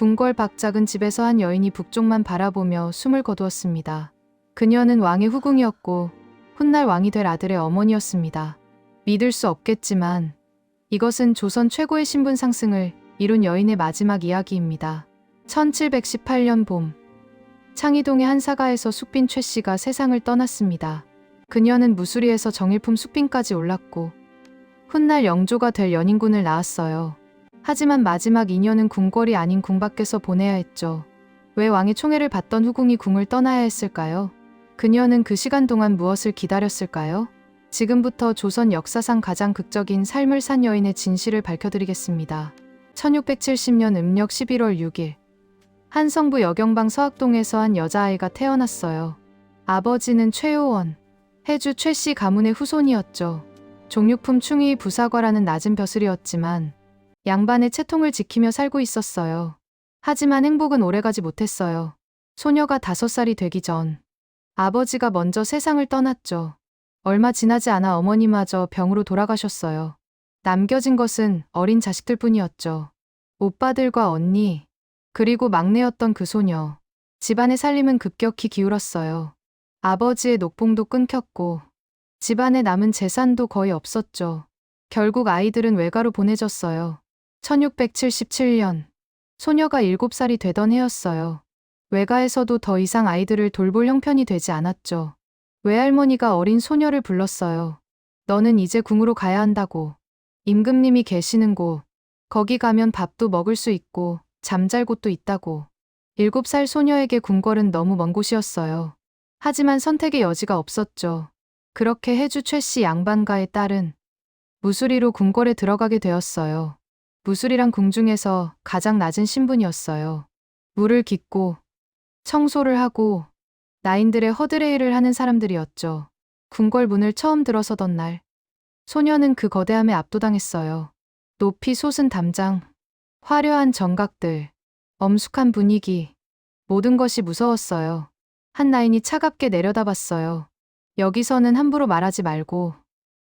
궁궐 밖 작은 집에서 한 여인이 북쪽만 바라보며 숨을 거두었습니다. 그녀는 왕의 후궁이었고 훗날 왕이 될 아들의 어머니였습니다. 믿을 수 없겠지만 이것은 조선 최고의 신분 상승을 이룬 여인의 마지막 이야기입니다. 1718년 봄 창의동의 한 사가에서 숙빈 최 씨가 세상을 떠났습니다. 그녀는 무수리에서 정일품 숙빈까지 올랐고 훗날 영조가 될 연인군을 낳았어요. 하지만 마지막 인연은 궁궐이 아닌 궁 밖에서 보내야 했죠. 왜 왕의 총애를 받던 후궁이 궁을 떠나야 했을까요? 그녀는 그 시간 동안 무엇을 기다렸을까요? 지금부터 조선 역사상 가장 극적인 삶을 산 여인의 진실을 밝혀드리겠습니다. 1670년 음력 11월 6일 한 성부 여경방 서학동에서 한 여자아이가 태어났어요. 아버지는 최효원, 해주 최씨 가문의 후손이었죠. 종육품 충의 부사과라는 낮은 벼슬이었지만 양반의 채통을 지키며 살고 있었어요. 하지만 행복은 오래가지 못했어요. 소녀가 다섯 살이 되기 전 아버지가 먼저 세상을 떠났죠. 얼마 지나지 않아 어머니마저 병으로 돌아가셨어요. 남겨진 것은 어린 자식들 뿐이었죠. 오빠들과 언니, 그리고 막내였던 그 소녀. 집안의 살림은 급격히 기울었어요. 아버지의 녹봉도 끊겼고, 집안에 남은 재산도 거의 없었죠. 결국 아이들은 외가로 보내졌어요. 1677년, 소녀가 7살이 되던 해였어요. 외가에서도 더 이상 아이들을 돌볼 형편이 되지 않았죠. 외할머니가 어린 소녀를 불렀어요. 너는 이제 궁으로 가야 한다고. 임금님이 계시는 곳. 거기 가면 밥도 먹을 수 있고 잠잘 곳도 있다고. 일곱 살 소녀에게 궁궐은 너무 먼 곳이었어요. 하지만 선택의 여지가 없었죠. 그렇게 해주 최 씨 양반가의 딸은 무수리로 궁궐에 들어가게 되었어요. 무술이란 궁중에서 가장 낮은 신분이었어요. 물을 깃고 청소를 하고 나인들의 허드레일을 하는 사람들이었죠. 궁궐 문을 처음 들어서던 날 소녀는 그 거대함에 압도당했어요. 높이 솟은 담장, 화려한 정각들, 엄숙한 분위기, 모든 것이 무서웠어요. 한 나인이 차갑게 내려다봤어요. 여기서는 함부로 말하지 말고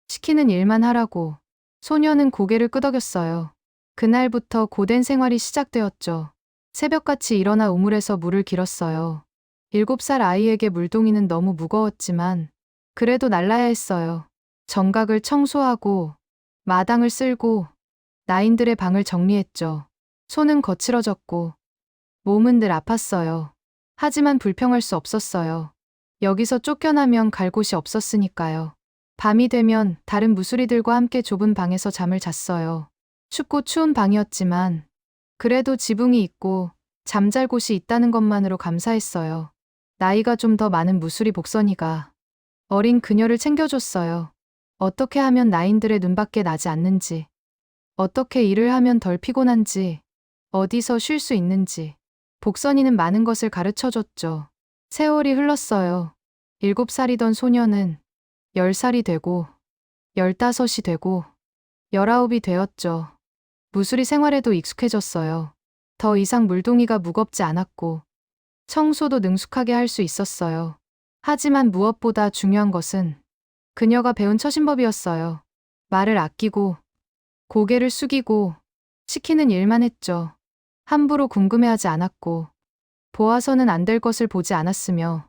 시키는 일만 하라고. 소녀는 고개를 끄덕였어요. 그날부터 고된 생활이 시작되었죠. 새벽같이 일어나 우물에서 물을 길었어요. 일곱 살 아이에게 물동이는 너무 무거웠지만 그래도 날라야 했어요. 정각을 청소하고 마당을 쓸고 나인들의 방을 정리했죠. 손은 거칠어졌고 몸은 늘 아팠어요. 하지만 불평할 수 없었어요. 여기서 쫓겨나면 갈 곳이 없었으니까요. 밤이 되면 다른 무수리들과 함께 좁은 방에서 잠을 잤어요. 춥고 추운 방이었지만 그래도 지붕이 있고 잠잘 곳이 있다는 것만으로 감사했어요. 나이가 좀 더 많은 무수리 복선이가 어린 그녀를 챙겨줬어요. 어떻게 하면 나인들의 눈밖에 나지 않는지, 어떻게 일을 하면 덜 피곤한지, 어디서 쉴 수 있는지. 복선이는 많은 것을 가르쳐 줬죠. 세월이 흘렀어요. 일곱 살이던 소녀는 열 살이 되고, 열다섯이 되고, 열아홉이 되었죠. 무수리 생활에도 익숙해졌어요. 더 이상 물동이가 무겁지 않았고, 청소도 능숙하게 할 수 있었어요. 하지만 무엇보다 중요한 것은 그녀가 배운 처신법이었어요. 말을 아끼고, 고개를 숙이고, 시키는 일만 했죠. 함부로 궁금해하지 않았고, 보아서는 안 될 것을 보지 않았으며,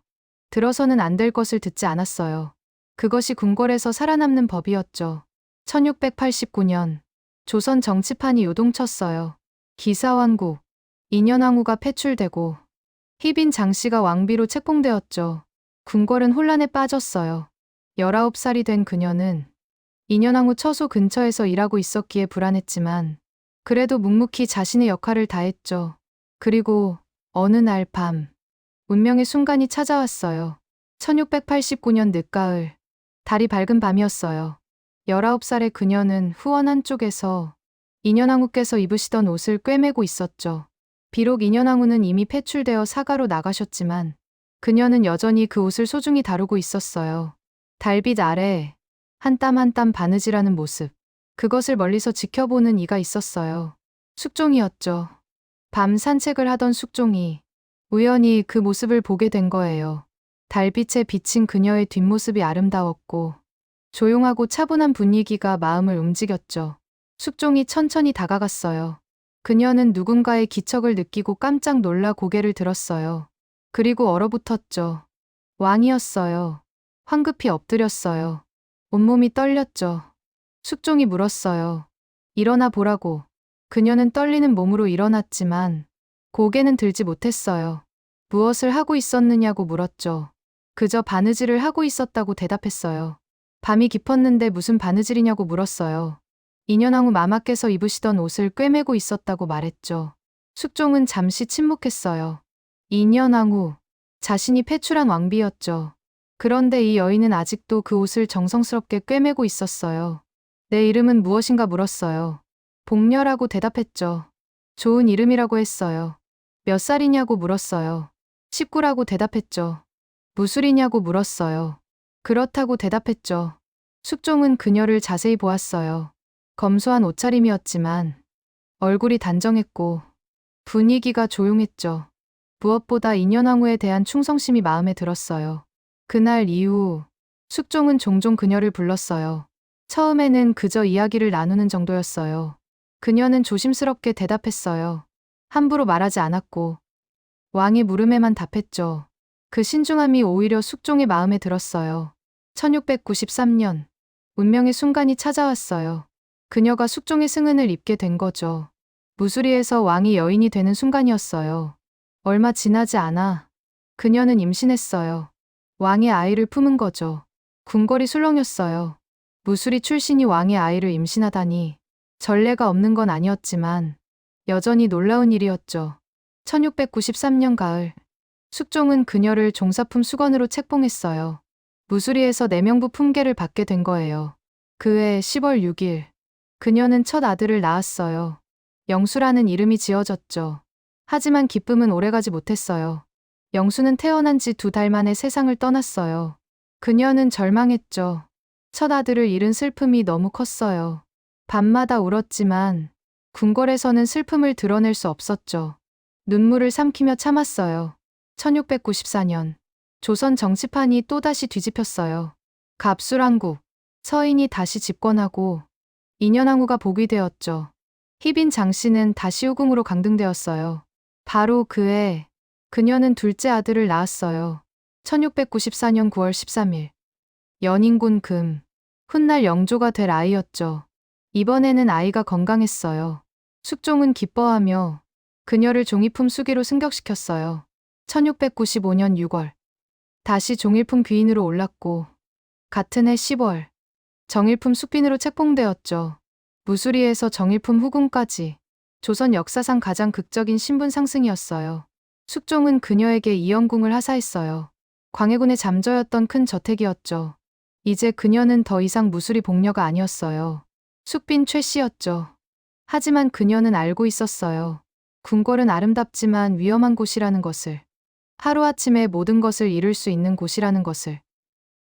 들어서는 안 될 것을 듣지 않았어요. 그것이 궁궐에서 살아남는 법이었죠. 1689년, 조선 정치판이 요동쳤어요. 기사왕국, 인현왕후가 패출되고, 희빈 장씨가 왕비로 책봉되었죠. 궁궐은 혼란에 빠졌어요. 19살이 된 그녀는 인현왕후 처소 근처에서 일하고 있었기에 불안했지만, 그래도 묵묵히 자신의 역할을 다했죠. 그리고 어느 날 밤, 운명의 순간이 찾아왔어요. 1689년 늦가을, 달이 밝은 밤이었어요. 19살의 그녀는 후원 한쪽에서 인현왕후께서 입으시던 옷을 꿰매고 있었죠. 비록 인현왕후는 이미 패출되어 사가로 나가셨지만 그녀는 여전히 그 옷을 소중히 다루고 있었어요. 달빛 아래 한땀 한 땀 바느질하는 모습. 그것을 멀리서 지켜보는 이가 있었어요. 숙종이었죠. 밤 산책을 하던 숙종이 우연히 그 모습을 보게 된 거예요. 달빛에 비친 그녀의 뒷모습이 아름다웠고 조용하고 차분한 분위기가 마음을 움직였죠. 숙종이 천천히 다가갔어요. 그녀는 누군가의 기척을 느끼고 깜짝 놀라 고개를 들었어요. 그리고 얼어붙었죠. 왕이었어요. 황급히 엎드렸어요. 온몸이 떨렸죠. 숙종이 물었어요. 일어나 보라고. 그녀는 떨리는 몸으로 일어났지만 고개는 들지 못했어요. 무엇을 하고 있었느냐고 물었죠. 그저 바느질을 하고 있었다고 대답했어요. 밤이 깊었는데 무슨 바느질이냐고 물었어요. 인현왕후 마마께서 입으시던 옷을 꿰매고 있었다고 말했죠. 숙종은 잠시 침묵했어요. 인현왕후, 자신이 패출한 왕비였죠. 그런데 이 여인은 아직도 그 옷을 정성스럽게 꿰매고 있었어요. 내 이름은 무엇인가 물었어요. 복녀라고 대답했죠. 좋은 이름이라고 했어요. 몇 살이냐고 물었어요. 19라고 대답했죠. 무술이냐고 물었어요. 그렇다고 대답했죠. 숙종은 그녀를 자세히 보았어요. 검소한 옷차림이었지만 얼굴이 단정했고 분위기가 조용했죠. 무엇보다 인현왕후에 대한 충성심이 마음에 들었어요. 그날 이후 숙종은 종종 그녀를 불렀어요. 처음에는 그저 이야기를 나누는 정도였어요. 그녀는 조심스럽게 대답했어요. 함부로 말하지 않았고 왕의 물음에만 답했죠. 그 신중함이 오히려 숙종의 마음에 들었어요. 1693년 운명의 순간이 찾아왔어요. 그녀가 숙종의 승은을 입게 된 거죠. 무수리에서 왕이 여인이 되는 순간이었어요. 얼마 지나지 않아 그녀는 임신했어요. 왕의 아이를 품은 거죠. 궁궐이 술렁였어요. 무수리 출신이 왕의 아이를 임신하다니 전례가 없는 건 아니었지만 여전히 놀라운 일이었죠. 1693년 가을 숙종은 그녀를 종사품 수건으로 책봉했어요. 무수리에서 내명부 품계를 받게 된 거예요. 그해 10월 6일 그녀는 첫 아들을 낳았어요. 영수라는 이름이 지어졌죠. 하지만 기쁨은 오래가지 못했어요. 영수는 태어난 지 두 달 만에 세상을 떠났어요. 그녀는 절망했죠. 첫 아들을 잃은 슬픔이 너무 컸어요. 밤마다 울었지만 궁궐에서는 슬픔을 드러낼 수 없었죠. 눈물을 삼키며 참았어요. 1694년 조선 정치판이 또다시 뒤집혔어요. 갑술왕국, 서인이 다시 집권하고 인현왕후가 복위 되었죠. 희빈 장씨는 다시 후궁으로 강등되었어요. 바로 그해 그녀는 둘째 아들을 낳았어요. 1694년 9월 13일 연인군 금 훗날 영조가 될 아이였죠. 이번에는 아이가 건강했어요. 숙종은 기뻐하며 그녀를 종이품 수기로 승격시켰어요. 1695년 6월 다시 종일품 귀인으로 올랐고 같은 해 10월 정일품 숙빈으로 책봉되었죠. 무수리에서 정일품 후궁까지 조선 역사상 가장 극적인 신분 상승이었어요. 숙종은 그녀에게 이영궁을 하사했어요. 광해군의 잠저였던 큰 저택이었죠. 이제 그녀는 더 이상 무수리 복녀가 아니었어요. 숙빈 최 씨였죠. 하지만 그녀는 알고 있었어요. 궁궐은 아름답지만 위험한 곳이라는 것을. 하루아침에 모든 것을 잃을 수 있는 곳이라는 것을.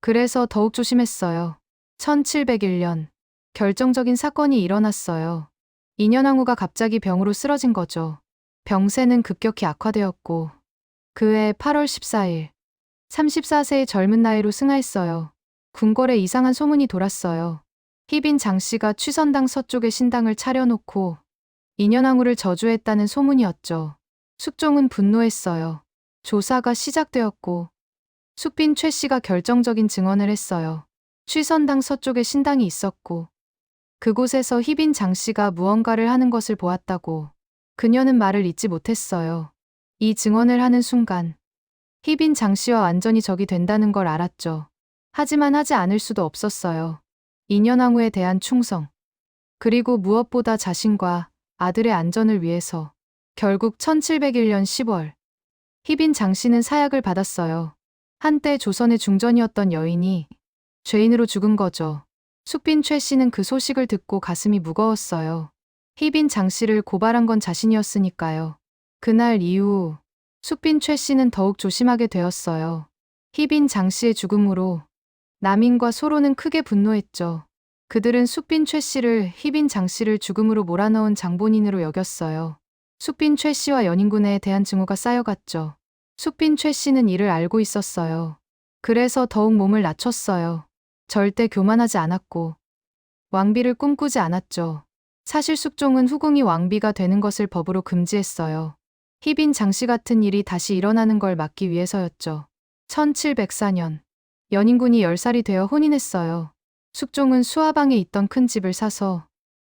그래서 더욱 조심했어요. 1701년 결정적인 사건이 일어났어요. 인현왕후가 갑자기 병으로 쓰러진 거죠. 병세는 급격히 악화되었고 그해 8월 14일 34세의 젊은 나이로 승하했어요. 궁궐에 이상한 소문이 돌았어요. 희빈 장 씨가 취선당 서쪽에 신당을 차려놓고 인현왕후를 저주했다는 소문이었죠. 숙종은 분노했어요. 조사가 시작되었고 숙빈 최 씨가 결정적인 증언을 했어요. 취선당 서쪽에 신당이 있었고 그곳에서 희빈 장 씨가 무언가를 하는 것을 보았다고 그녀는 말을 잇지 못했어요. 이 증언을 하는 순간 희빈 장 씨와 완전히 적이 된다는 걸 알았죠. 하지만 하지 않을 수도 없었어요. 인현왕후에 대한 충성. 그리고 무엇보다 자신과 아들의 안전을 위해서 결국 1701년 10월 희빈 장 씨는 사약을 받았어요. 한때 조선의 중전이었던 여인이 죄인으로 죽은 거죠. 숙빈 최 씨는 그 소식을 듣고 가슴이 무거웠어요. 희빈 장 씨를 고발한 건 자신이었으니까요. 그날 이후 숙빈 최 씨는 더욱 조심하게 되었어요. 희빈 장 씨의 죽음으로 남인과 소로는 크게 분노했죠. 그들은 숙빈 최 씨를 희빈 장 씨를 죽음으로 몰아넣은 장본인으로 여겼어요. 숙빈 최 씨와 연인군에 대한 증오가 쌓여갔죠. 숙빈 최 씨는 이를 알고 있었어요. 그래서 더욱 몸을 낮췄어요. 절대 교만하지 않았고 왕비를 꿈꾸지 않았죠. 사실 숙종은 후궁이 왕비가 되는 것을 법으로 금지했어요. 희빈 장씨 같은 일이 다시 일어나는 걸 막기 위해서였죠. 1704년 연인군이 10살이 되어 혼인했어요. 숙종은 수하방에 있던 큰 집을 사서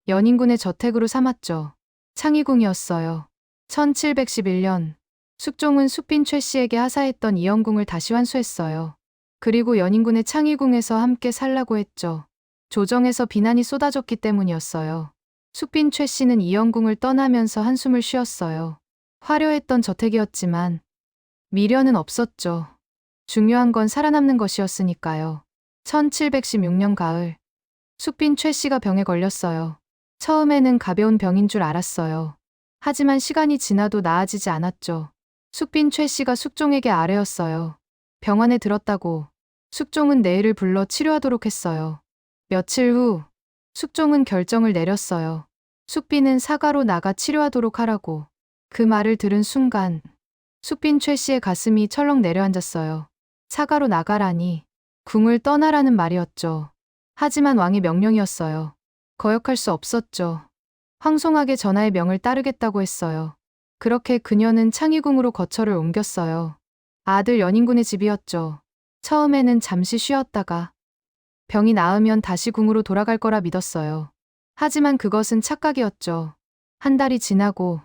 연인군의 저택으로 삼았죠. 창의궁이었어요. 1711년 숙종은 숙빈 최 씨에게 하사했던 이영궁을 다시 환수했어요. 그리고 연인군의 창의궁에서 함께 살라고 했죠. 조정에서 비난이 쏟아졌기 때문이었어요. 숙빈 최 씨는 이영궁을 떠나면서 한숨을 쉬었어요. 화려했던 저택이었지만 미련은 없었죠. 중요한 건 살아남는 것이었으니까요. 1716년 가을 숙빈 최 씨가 병에 걸렸어요. 처음에는 가벼운 병인 줄 알았어요. 하지만 시간이 지나도 나아지지 않았죠. 숙빈 최 씨가 숙종에게 아뢰었어요. 병원에 들었다고. 숙종은 내일을 불러 치료하도록 했어요. 며칠 후 숙종은 결정을 내렸어요. 숙빈은 사가로 나가 치료하도록 하라고. 그 말을 들은 순간 숙빈 최 씨의 가슴이 철렁 내려앉았어요. 사가로 나가라니 궁을 떠나라는 말이었죠. 하지만 왕의 명령이었어요. 거역할 수 없었죠. 황송하게 전하의 명을 따르겠다고 했어요. 그렇게 그녀는 창의궁으로 거처를 옮겼어요. 아들 연인군의 집이었죠. 처음에는 잠시 쉬었다가 병이 나으면 다시 궁으로 돌아갈 거라 믿었어요. 하지만 그것은 착각이었죠. 한 달이 지나고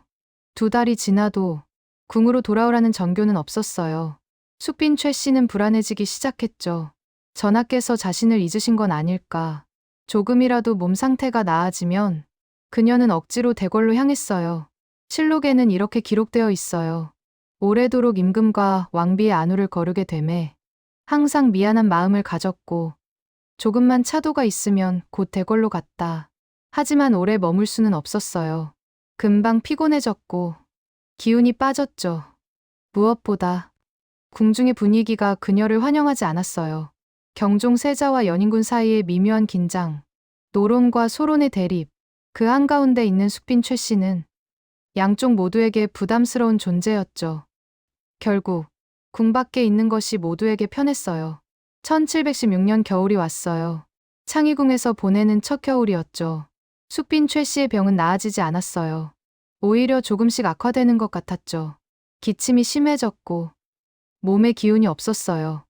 두 달이 지나도 궁으로 돌아오라는 전교는 없었어요. 숙빈 최 씨는 불안해지기 시작했죠. 전하께서 자신을 잊으신 건 아닐까. 조금이라도 몸 상태가 나아지면 그녀는 억지로 대궐로 향했어요. 실록에는 이렇게 기록되어 있어요. 오래도록 임금과 왕비의 안우를 거르게 되매 항상 미안한 마음을 가졌고 조금만 차도가 있으면 곧 대궐로 갔다. 하지만 오래 머물 수는 없었어요. 금방 피곤해졌고 기운이 빠졌죠. 무엇보다 궁중의 분위기가 그녀를 환영하지 않았어요. 경종 세자와 연인군 사이의 미묘한 긴장, 노론과 소론의 대립, 그 한가운데 있는 숙빈 최 씨는 양쪽 모두에게 부담스러운 존재였죠. 결국 궁 밖에 있는 것이 모두에게 편했어요. 1716년 겨울이 왔어요. 창의궁에서 보내는 첫 겨울이었죠. 숙빈 최 씨의 병은 나아지지 않았어요. 오히려 조금씩 악화되는 것 같았죠. 기침이 심해졌고 몸에 기운이 없었어요.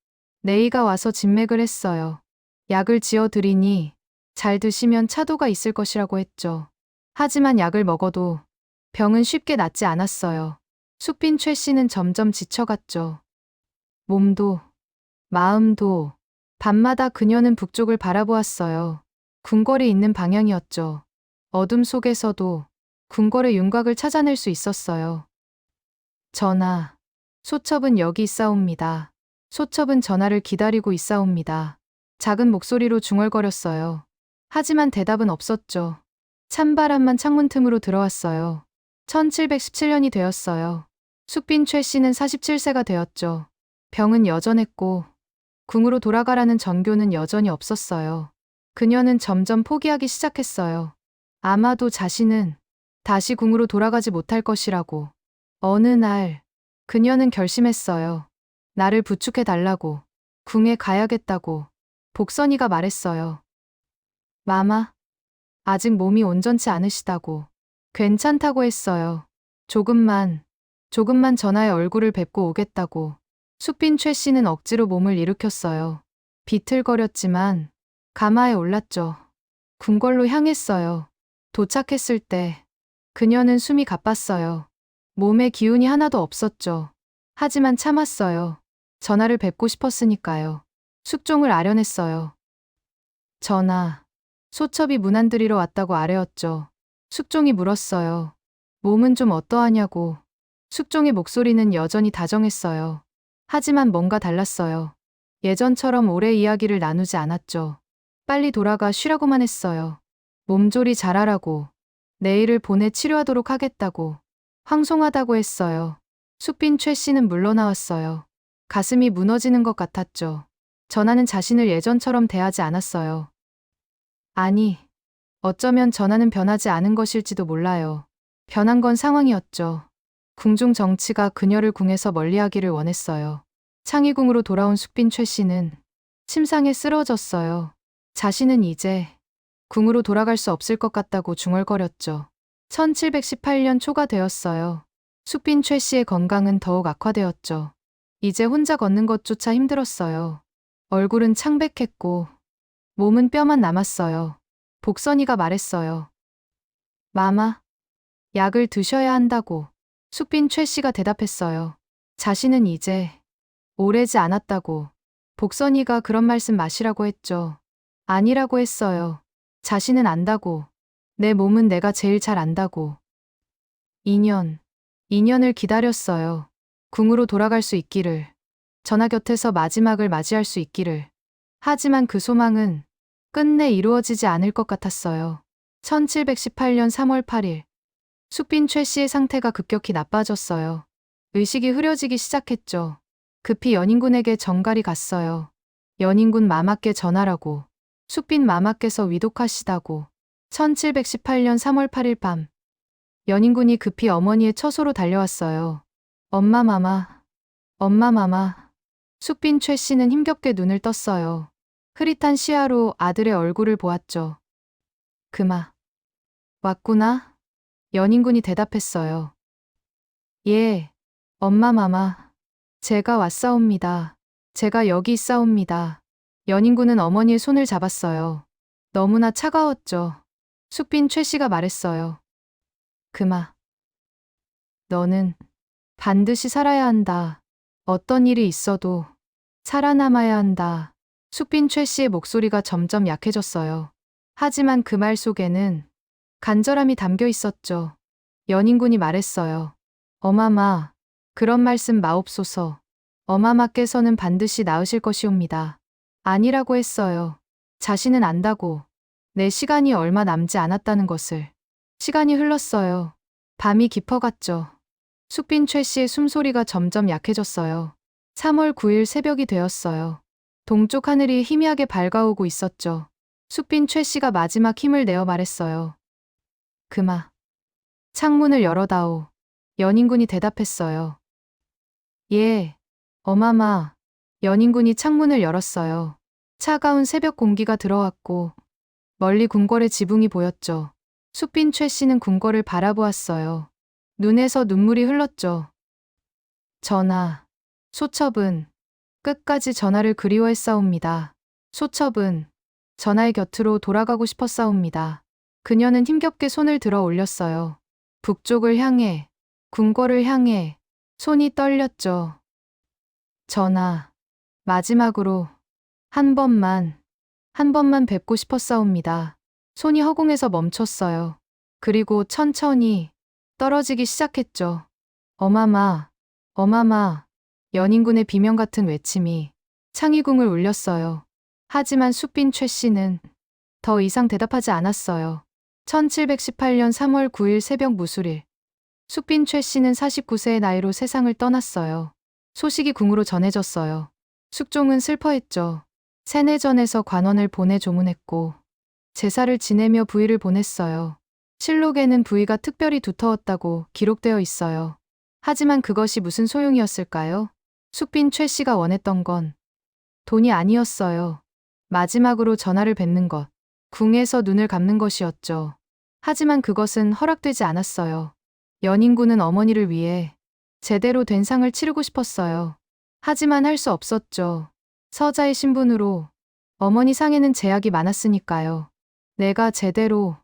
네이가 와서 진맥을 했어요. 약을 지어 드리니 잘 드시면 차도가 있을 것이라고 했죠. 하지만 약을 먹어도 병은 쉽게 낫지 않았어요. 숙빈 최 씨는 점점 지쳐갔죠. 몸도, 마음도, 밤마다 그녀는 북쪽을 바라보았어요. 궁궐이 있는 방향이었죠. 어둠 속에서도 궁궐의 윤곽을 찾아낼 수 있었어요. 전하, 소첩은 여기 있사옵니다. 소첩은 전하를 기다리고 있사옵니다. 작은 목소리로 중얼거렸어요. 하지만 대답은 없었죠. 찬바람만 창문 틈으로 들어왔어요. 1717년이 되었어요. 숙빈 최 씨는 47세가 되었죠. 병은 여전했고 궁으로 돌아가라는 전교는 여전히 없었어요. 그녀는 점점 포기하기 시작했어요. 아마도 자신은 다시 궁으로 돌아가지 못할 것이라고. 어느 날 그녀는 결심했어요. 나를 부축해 달라고. 궁에 가야겠다고. 복선이가 말했어요. 마마, 아직 몸이 온전치 않으시다고. 괜찮다고 했어요. 조금만, 조금만 전하의 얼굴을 뵙고 오겠다고. 숙빈 최 씨는 억지로 몸을 일으켰어요. 비틀거렸지만 가마에 올랐죠. 궁궐로 향했어요. 도착했을 때 그녀는 숨이 가빴어요. 몸에 기운이 하나도 없었죠. 하지만 참았어요. 전하를 뵙고 싶었으니까요. 숙종을 아련했어요. 전하, 소첩이 문안드리러 왔다고 아뢰었죠. 숙종이 물었어요. 몸은 좀 어떠하냐고. 숙종의 목소리는 여전히 다정했어요. 하지만 뭔가 달랐어요. 예전처럼 오래 이야기를 나누지 않았죠. 빨리 돌아가 쉬라고만 했어요. 몸조리 잘하라고. 내일을 보내 치료하도록 하겠다고. 황송하다고 했어요. 숙빈 최 씨는 물러나왔어요. 가슴이 무너지는 것 같았죠. 전하는 자신을 예전처럼 대하지 않았어요. 아니, 어쩌면 전하는 변하지 않은 것일지도 몰라요. 변한 건 상황이었죠. 궁중 정치가 그녀를 궁에서 멀리하기를 원했어요. 창의궁으로 돌아온 숙빈 최 씨는 침상에 쓰러졌어요. 자신은 이제 궁으로 돌아갈 수 없을 것 같다고 중얼거렸죠. 1718년 초가 되었어요. 숙빈 최 씨의 건강은 더욱 악화되었죠. 이제 혼자 걷는 것조차 힘들었어요. 얼굴은 창백했고 몸은 뼈만 남았어요. 복선이가 말했어요. 마마, 약을 드셔야 한다고. 숙빈 최 씨가 대답했어요. 자신은 이제 오래지 않았다고. 복선이가 그런 말씀 마시라고 했죠. 아니라고 했어요. 자신은 안다고. 내 몸은 내가 제일 잘 안다고. 2년. 2년을 기다렸어요. 궁으로 돌아갈 수 있기를. 전하 곁에서 마지막을 맞이할 수 있기를. 하지만 그 소망은 끝내 이루어지지 않을 것 같았어요. 1718년 3월 8일. 숙빈 최 씨의 상태가 급격히 나빠졌어요. 의식이 흐려지기 시작했죠. 급히 연인군에게 정갈이 갔어요. 연인군 마마께 전하라고. 숙빈 마마께서 위독하시다고. 1718년 3월 8일 밤. 연인군이 급히 어머니의 처소로 달려왔어요. 엄마 마마. 엄마 마마. 숙빈 최 씨는 힘겹게 눈을 떴어요. 흐릿한 시야로 아들의 얼굴을 보았죠. 그마. 왔구나? 연인군이 대답했어요. 예, 엄마 마마. 제가 왔사옵니다. 제가 여기 있사옵니다. 연인군은 어머니의 손을 잡았어요. 너무나 차가웠죠. 숙빈 최 씨가 말했어요. 그마. 너는 반드시 살아야 한다. 어떤 일이 있어도 살아남아야 한다. 숙빈 최 씨의 목소리가 점점 약해졌어요. 하지만 그 말 속에는 간절함이 담겨 있었죠. 연인군이 말했어요. 어마마, 그런 말씀 마옵소서. 어마마께서는 반드시 나으실 것이옵니다. 아니라고 했어요. 자신은 안다고. 내 시간이 얼마 남지 않았다는 것을. 시간이 흘렀어요. 밤이 깊어갔죠. 숙빈 최 씨의 숨소리가 점점 약해졌어요. 3월 9일 새벽이 되었어요. 동쪽 하늘이 희미하게 밝아오고 있었죠. 숙빈 최 씨가 마지막 힘을 내어 말했어요. 그마. 창문을 열어다오. 연인군이 대답했어요. 예. 어마마. 연인군이 창문을 열었어요. 차가운 새벽 공기가 들어왔고 멀리 궁궐의 지붕이 보였죠. 숙빈 최 씨는 궁궐을 바라보았어요. 눈에서 눈물이 흘렀죠. 전하. 소첩은 끝까지 전하를 그리워했사옵니다. 소첩은 전하의 곁으로 돌아가고 싶었사옵니다. 그녀는 힘겹게 손을 들어 올렸어요. 북쪽을 향해, 궁궐을 향해, 손이 떨렸죠. 전하, 마지막으로, 한 번만, 한 번만 뵙고 싶었사옵니다. 손이 허공에서 멈췄어요. 그리고 천천히 떨어지기 시작했죠. 어마마, 어마마, 연인군의 비명 같은 외침이 창의궁을 울렸어요. 하지만 숙빈 최 씨는 더 이상 대답하지 않았어요. 1718년 3월 9일 새벽 무술일. 숙빈 최 씨는 49세의 나이로 세상을 떠났어요. 소식이 궁으로 전해졌어요. 숙종은 슬퍼했죠. 세내전에서 관원을 보내 조문했고 제사를 지내며 부의를 보냈어요. 실록에는 부의가 특별히 두터웠다고 기록되어 있어요. 하지만 그것이 무슨 소용이었을까요? 숙빈 최 씨가 원했던 건 돈이 아니었어요. 마지막으로 전화를 뵙는 것, 궁에서 눈을 감는 것이었죠. 하지만 그것은 허락되지 않았어요. 연인군은 어머니를 위해 제대로 된 상을 치르고 싶었어요. 하지만 할 수 없었죠. 서자의 신분으로 어머니 상에는 제약이 많았으니까요. 내가 제대로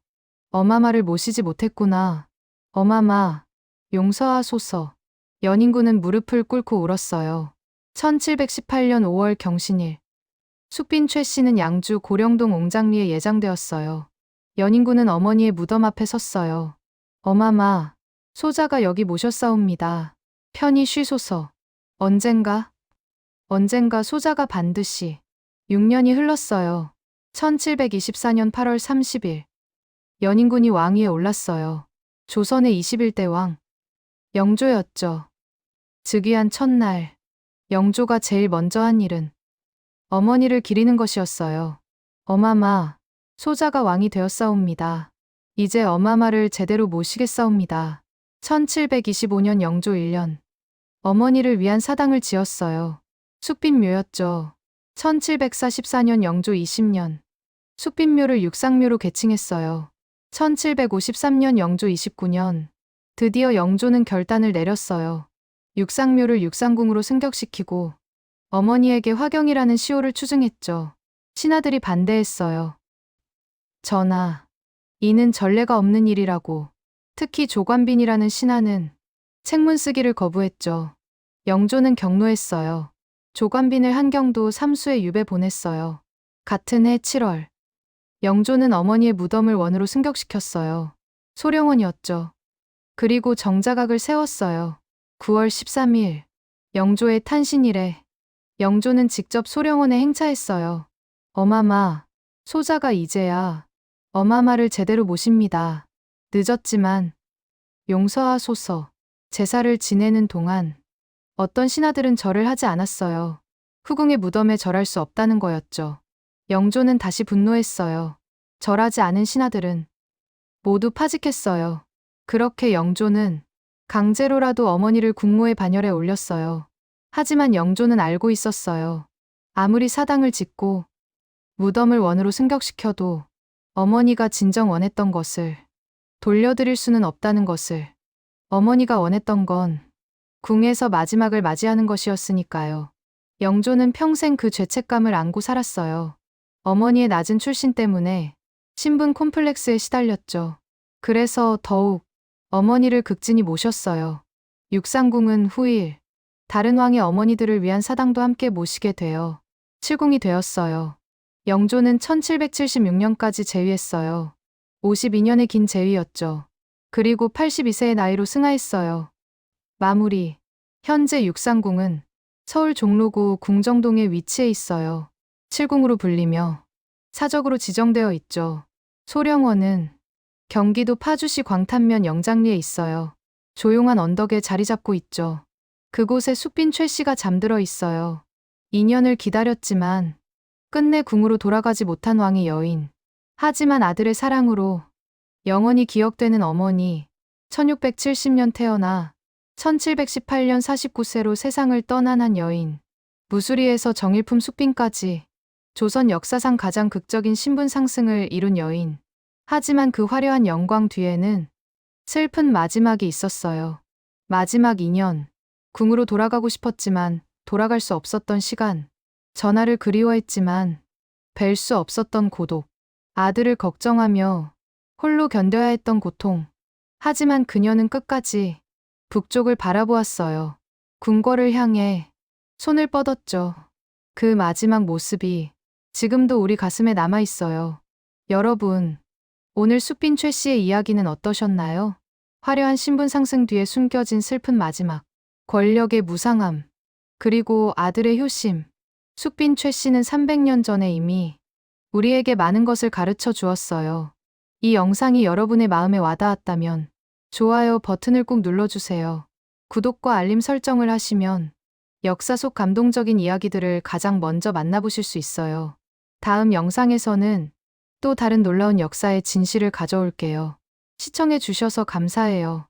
어마마를 모시지 못했구나. 어마마, 용서하소서. 연인군은 무릎을 꿇고 울었어요. 1718년 5월 경신일. 숙빈 최 씨는 양주 고령동 옹장리에 예장되었어요. 연인군은 어머니의 무덤 앞에 섰어요. 어마마, 소자가 여기 모셨사옵니다. 편히 쉬소서. 언젠가? 언젠가 소자가 반드시. 6년이 흘렀어요. 1724년 8월 30일. 연인군이 왕위에 올랐어요. 조선의 21대 왕. 영조였죠. 즉위한 첫날, 영조가 제일 먼저 한 일은 어머니를 기리는 것이었어요. 어마마, 소자가 왕이 되었사옵니다. 이제 어마마를 제대로 모시겠사옵니다. 1725년 영조 1년. 어머니를 위한 사당을 지었어요. 숙빈묘였죠. 1744년 영조 20년. 숲빛묘를 육상묘로 개칭했어요. 1753년 영조 29년 드디어 영조는 결단을 내렸어요. 육상묘를 육상궁으로 승격시키고 어머니에게 화경이라는 시호를 추증했죠. 신하들이 반대했어요. 전하, 이는 전례가 없는 일이라고. 특히 조관빈이라는 신하는 책문 쓰기를 거부했죠. 영조는 경로했어요. 조관빈을 한경도 삼수에 유배 보냈어요. 같은 해 7월, 영조는 어머니의 무덤을 원으로 승격시켰어요. 소령원이었죠. 그리고 정자각을 세웠어요. 9월 13일, 영조의 탄신일에 영조는 직접 소령원에 행차했어요. 어마마, 소자가 이제야 어마마를 제대로 모십니다. 늦었지만 용서하소서. 제사를 지내는 동안 어떤 신하들은 절을 하지 않았어요. 후궁의 무덤에 절할 수 없다는 거였죠. 영조는 다시 분노했어요. 절하지 않은 신하들은 모두 파직했어요. 그렇게 영조는 강제로라도 어머니를 국모의 반열에 올렸어요. 하지만 영조는 알고 있었어요. 아무리 사당을 짓고 무덤을 원으로 승격시켜도 어머니가 진정 원했던 것을 돌려드릴 수는 없다는 것을 어머니가 원했던 건 궁에서 마지막을 맞이하는 것이었으니까요. 영조는 평생 그 죄책감을 안고 살았어요. 어머니의 낮은 출신 때문에 신분 콤플렉스에 시달렸죠. 그래서 더욱 어머니를 극진히 모셨어요. 육상궁은 후일 다른 왕의 어머니들을 위한 사당도 함께 모시게 되어 칠궁이 되었어요. 영조는 1776년까지 재위했어요. 52년의 긴 재위였죠. 그리고 82세의 나이로 승하했어요. 마무리. 현재 육상궁은 서울 종로구 궁정동에 위치해 있어요. 칠궁으로 불리며 사적으로 지정되어 있죠. 소령원은 경기도 파주시 광탄면 영장리에 있어요. 조용한 언덕에 자리 잡고 있죠. 그곳에 숙빈 최 씨가 잠들어 있어요. 2년을 기다렸지만 끝내 궁으로 돌아가지 못한 왕의 여인. 하지만 아들의 사랑으로 영원히 기억되는 어머니. 1670년 태어나 1718년 49세로 세상을 떠난 한 여인. 무수리에서 정일품 숙빈까지 조선 역사상 가장 극적인 신분 상승을 이룬 여인. 하지만 그 화려한 영광 뒤에는 슬픈 마지막이 있었어요. 마지막 2년. 궁으로 돌아가고 싶었지만 돌아갈 수 없었던 시간. 전화를 그리워했지만 뵐 수 없었던 고독. 아들을 걱정하며 홀로 견뎌야 했던 고통. 하지만 그녀는 끝까지 북쪽을 바라보았어요. 궁궐을 향해 손을 뻗었죠. 그 마지막 모습이 지금도 우리 가슴에 남아 있어요. 여러분, 오늘 숲빈 최 씨의 이야기는 어떠셨나요? 화려한 신분 상승 뒤에 숨겨진 슬픈 마지막, 권력의 무상함, 그리고 아들의 효심. 숲빈 최 씨는 300년 전에 이미 우리에게 많은 것을 가르쳐 주었어요. 이 영상이 여러분의 마음에 와닿았다면 좋아요 버튼을 꾹 눌러주세요. 구독과 알림 설정을 하시면 역사 속 감동적인 이야기들을 가장 먼저 만나보실 수 있어요. 다음 영상에서는 또 다른 놀라운 역사의 진실을 가져올게요. 시청해 주셔서 감사해요.